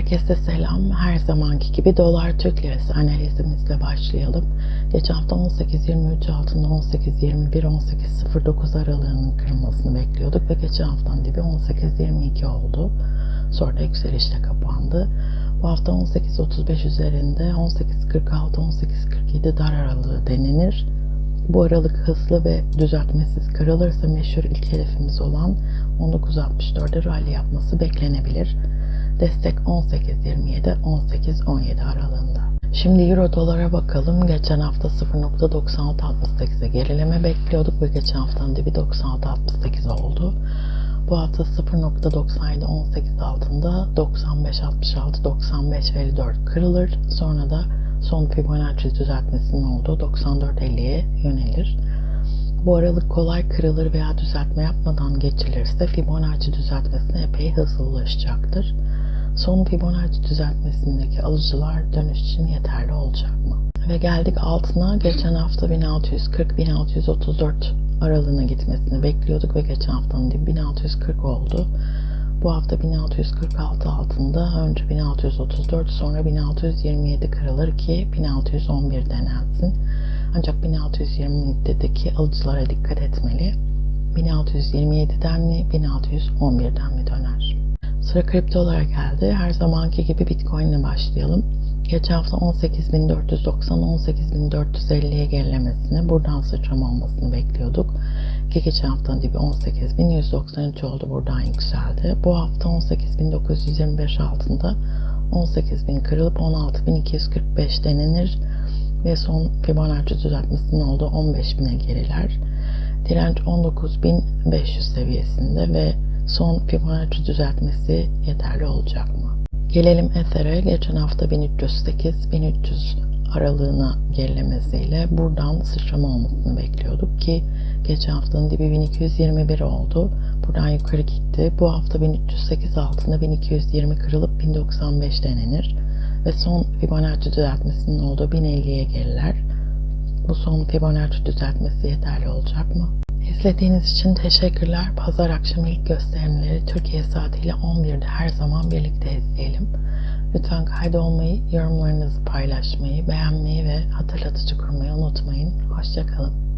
Herkese selam. Her zamanki gibi dolar Türk lirası analizimizle başlayalım. Geçen hafta 18.23 altında 18.21 18.09 aralığının kırılmasını bekliyorduk ve geçen haftanın dibi 18.22 oldu. Sonra da yükselişle kapandı. Bu hafta 18.35 üzerinde 18.46 18.47 dar aralığı denenir. Bu aralık hızlı ve düzeltmesiz kırılırsa meşhur ilk hedefimiz olan 19.64'e rally yapması beklenebilir. Destek 18.27 18.17 aralığında. Şimdi euro dolara bakalım. Geçen hafta 0.9668'e gerileme bekliyorduk ve geçen haftanın dibi 96.68 oldu. Bu hafta 0.97 18 altında 95.66 95.54 kırılır. Sonra da son Fibonacci düzeltmesinin olduğu 94.50'ye yönelir. Bu aralık kolay kırılır veya düzeltme yapmadan geçilirse Fibonacci düzeltmesine epey hızlı ulaşacaktır. Son Fibonacci düzeltmesindeki alıcılar dönüş için yeterli olacak mı? Ve geldik altına. Geçen hafta 1640-1634 aralığına gitmesini bekliyorduk ve geçen haftanın dibi 1640 oldu. Bu hafta 1646 altında önce 1634 sonra 1627 kırılır ki 1611 denensin. Ancak 1620'deki alıcılara dikkat etmeli. 1627'den mi 1611'den mi döner? Sıra kriptolara geldi. Her zamanki gibi Bitcoin ile başlayalım. Geçen hafta 18.490-18.450'ye gerilemesini, buradan sıçrama olmasını bekliyorduk. Ki geçen haftanın dibi 18.193 oldu, buradan yükseldi. Bu hafta 18.925 altında 18.000 kırılıp 16.245 denenir ve son Fibonacci düzeltmesinin olduğu 15.000'e geriler. Direnç 19.500 seviyesinde ve son Fibonacci düzeltmesi yeterli olacak mı? Gelelim Ether'e. Geçen hafta 1308-1300 aralığına gerilemesiyle buradan sıçrama olmasını bekliyorduk ki geçen haftanın dibi 1221 oldu. Buradan yukarı gitti. Bu hafta 1308 altında 1220 kırılıp 1095 denenir ve son Fibonacci düzeltmesinin olduğu 1050'ye geriler. Bu son Fibonacci düzeltmesi yeterli olacak mı? İzlediğiniz için teşekkürler. Pazar akşamı ilk gösterimleri Türkiye saatiyle 11'de her zaman birlikte izleyelim. Lütfen kaydolmayı, yorumlarınızı paylaşmayı, beğenmeyi ve hatırlatıcı kurmayı unutmayın. Hoşçakalın.